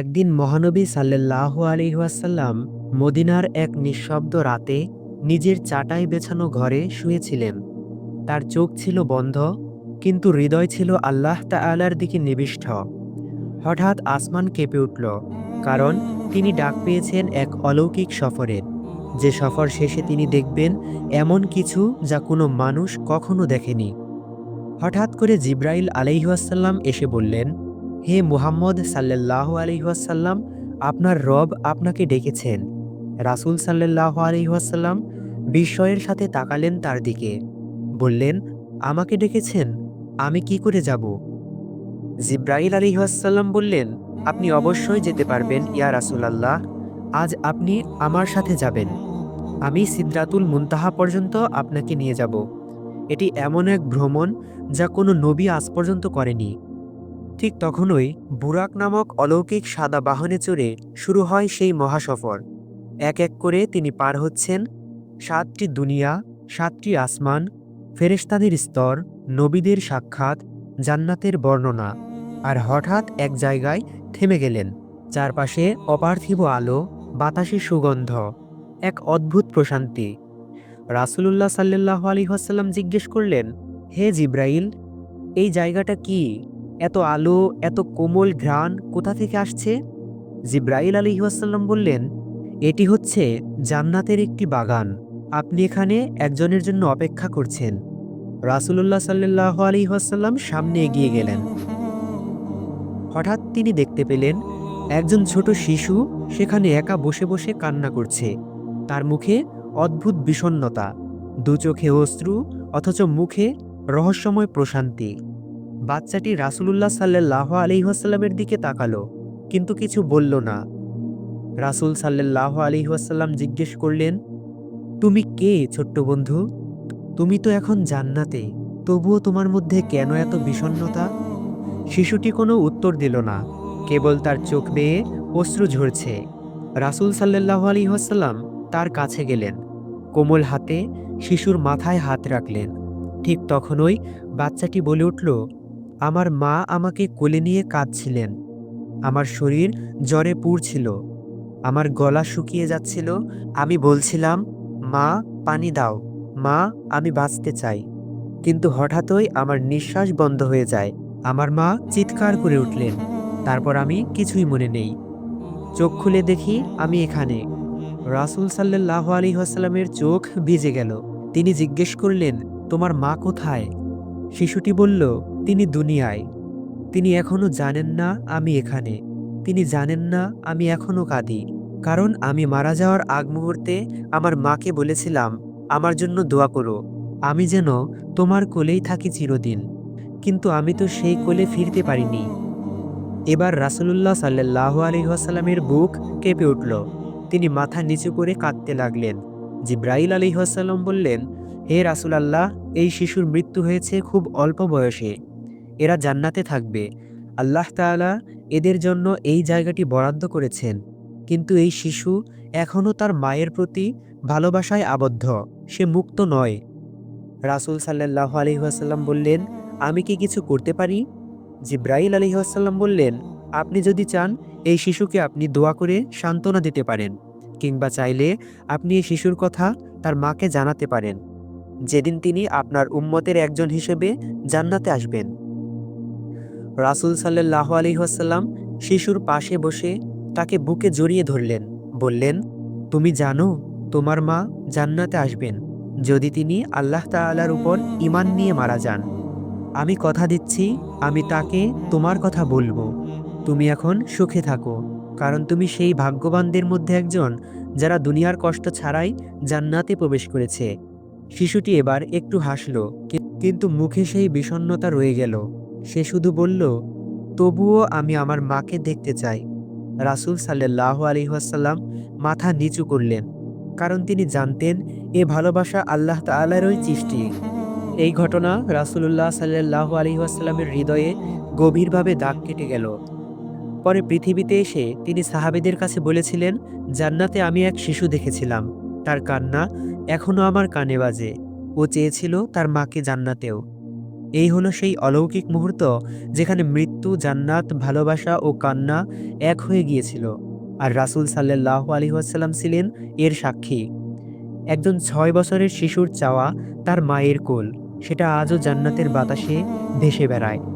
একদিন মহানবী সাল্লাহ আলিহাসাল্লাম মদিনার এক নিঃশব্দ রাতে নিজের চাটাই বেছানো ঘরে শুয়েছিলেন। তার চোখ ছিল বন্ধ, কিন্তু হৃদয় ছিল আল্লাহ তাআলার দিকে নিবিষ্ট। হঠাৎ আসমান কেঁপে উঠল, কারণ তিনি ডাক পেয়েছেন এক অলৌকিক সফরের। যে সফর শেষে তিনি দেখবেন এমন কিছু যা কোনো মানুষ কখনো দেখেনি। হঠাৎ করে জিব্রাইল আলাইহাসাল্লাম এসে বললেন হে মুহাম্মদ সাল্লাহ আলহিহাসাল্লাম আপনার রব আপনাকে ডেকেছেন। রাসূল সাল্লাহ আলহিহাসাল্লাম বিস্ময়ের সাথে তাকালেন তার দিকে। বললেন, আমাকে ডেকেছেন, আমি কি করে যাব? জিব্রাইল আলিহাসাল্লাম বললেন, আপনি অবশ্যই যেতে পারবেন, ইয়া রাসূলাল্লাহ, আজ আপনি আমার সাথে যাবেন। আমি সিদ্রাতুল মুনতাহা পর্যন্ত আপনাকে নিয়ে যাব। এটি এমন এক ভ্রমণ যা কোনো নবী আজ পর্যন্ত করেনি। ঠিক তখনই বুরাক নামক অলৌকিক সাদা বাহনে চড়ে শুরু হয় সেই মহাসফর। এক এক করে তিনি পার হচ্ছেন। সাতটি দুনিয়া, সাতটি আসমান, ফেরেশতাদের স্তর, নবীদের সাক্ষাৎ, জান্নাতের বর্ণনা। আর হঠাৎ এক জায়গায় থেমে গেলেন। চারপাশে অপার্থিব আলো, বাতাসে সুগন্ধ, এক অদ্ভুত প্রশান্তি। রাসূলুল্লাহ সাল্লাহ আলী হাসাল্লাম জিজ্ঞেস করলেন, হে জিব্রাইল, এই জায়গাটা কি? এত আলো, এত কোমল ঘ্রাণ কোথা থেকে আসছে? জিব্রাইল আলী ওয়াসাল্লাম বললেন, এটি হচ্ছে জান্নাতের একটি বাগান। আপনি এখানে একজনের জন্য অপেক্ষা করছেন। রাসূলুল্লাহ সাল্লাহ আলী ওয়াসাল্লাম সামনে এগিয়ে গেলেন। হঠাৎ তিনি দেখতে পেলেন, একজন ছোট শিশু সেখানে একা বসে বসে কান্না করছে। তার মুখে অদ্ভুত বিষণ্ণতা, দু চোখে অশ্রু, অথচ মুখে রহস্যময় প্রশান্তি। বাচ্চাটি রাসূলুল্লাহ সাল্লাহ আলিহাসাল্লামের দিকে তাকালো, কিন্তু কিছু বলল না। রাসূল সাল্লাহ আলিহাসাল্লাম জিজ্ঞেস করলেন, তুমি কে ছোট্ট বন্ধু? তুমি তো এখন জান্নাতে, তবুও তোমার মধ্যে কেন এত বিষণ্ণতা? শিশুটি কোনো উত্তর দিল না, কেবল তার চোখ বেয়ে অশ্রু ঝরছে। রাসূল সাল্লাহ আলিহাসাল্লাম তার কাছে গেলেন, কোমল হাতে শিশুর মাথায় হাত রাখলেন। ঠিক তখনই বাচ্চাটি বলে উঠল আমার মা আমাকে কোলে নিয়ে কাঁদছিলেন। আমার শরীর জ্বরে পুড়ছিল। আমার গলা শুকিয়ে যাচ্ছিল। আমি বলছিলাম, মা, পানি দাও। মা, আমি বাঁচতে চাই। কিন্তু হঠাৎই আমার নিঃশ্বাস বন্ধ হয়ে যায়। আমার মা চিৎকার করে উঠলেন। তারপর আমি কিছুই মনে নেই। চোখ খুলে দেখি আমি এখানে। রাসূল সাল্লাহ আলী আসাল্লামের চোখ ভিজে গেল। তিনি জিজ্ঞেস করলেন, তোমার মা কোথায়? শিশুটি বলল তিনি দুনিয়ায়। তিনি এখনও জানেন না আমি এখানে। তিনি জানেন না আমি এখনও কাঁদি। কারণ আমি মারা যাওয়ার আগ মুহূর্তে আমার মাকে বলেছিলাম, আমার জন্য দোয়া করো। আমি যেন তোমার কোলেই থাকি চিরদিন। কিন্তু আমি তো সেই কোলে ফিরতে পারিনি। এবার রাসূলুল্লাহ সাল্লাহ আলহিহাসাল্লামের বুক কেঁপে উঠল। তিনি মাথা নিচু করে কাঁদতে লাগলেন। জিব্রাইল আলিহাসাল্লাম বললেন, হে রাসূলাল্লাহ, এই শিশুর মৃত্যু হয়েছে খুব অল্প বয়সে। এরা জান্নাতে থাকবে। আল্লাহ তাআলা এদের জন্য এই জায়গাটি বরাদ্দ করেছেন। কিন্তু এই শিশু এখনও তার মায়ের প্রতি ভালোবাসায় আবদ্ধ। সে মুক্ত নয়। রাসূল সাল্লাহ আলহিহাসাল্লাম বললেন, আমি কি কিছু করতে পারি? জিব্রাইল আলহিহাসাল্লাম বললেন, আপনি যদি চান, এই শিশুকে আপনি দোয়া করে সান্ত্বনা দিতে পারেন, কিংবা চাইলে আপনি এই শিশুর কথা তার মাকে জানাতে পারেন। যেদিন তিনি আপনার উম্মতের একজন হিসেবে জান্নাতে আসবেন। রাসূল সাল্লাহ আলহিহাসাল্লাম শিশুর পাশে বসে তাকে বুকে জড়িয়ে ধরলেন। বললেন, তুমি জানো, তোমার মা জান্নাতে আসবেন যদি তিনি আল্লাহ তাআলার উপর ইমান নিয়ে মারা যান। আমি কথা দিচ্ছি, আমি তাকে তোমার কথা বলব। তুমি এখন সুখে থাকো, কারণ তুমি সেই ভাগ্যবানদের মধ্যে একজন যারা দুনিয়ার কষ্ট ছাড়াই জান্নাতে প্রবেশ করেছে। শিশুটি এবার একটু হাসল, কিন্তু মুখে সেই বিষণ্ণতা রয়ে গেল। সে শুধু বলল, তবুও আমি আমার মাকে দেখতে চাই। রাসূল সাল্লাহ আলিহাসাল্লাম মাথা নিচু করলেন, কারণ তিনি জানতেন এ ভালোবাসা আল্লাহ তাআলারই সৃষ্টি। এই ঘটনা রাসূলুল্লাহ সাল্লাহ আলিহাসাল্লামের হৃদয়ে গভীরভাবে দাগ কেটে গেল। পরে পৃথিবীতে এসে তিনি সাহাবেদের কাছে বলেছিলেন, জান্নাতে আমি এক শিশু দেখেছিলাম। তার কান্না এখনও আমার কানে বাজে। ও চেয়েছিল তার মাকে জান্নাতেও। এই হলো সেই অলৌকিক মুহূর্ত যেখানে মৃত্যু, জান্নাত, ভালোবাসা ও কান্না এক হয়ে গিয়েছিল আর রাসুল সাল্লাহ আলাইহি ওয়াসাল্লাম ছিলেন এর সাক্ষী। একজন ছয় বছরের শিশুর চাওয়া তার মায়ের কোল, সেটা আজও জান্নাতের বাতাসে ভেসে বেড়ায়।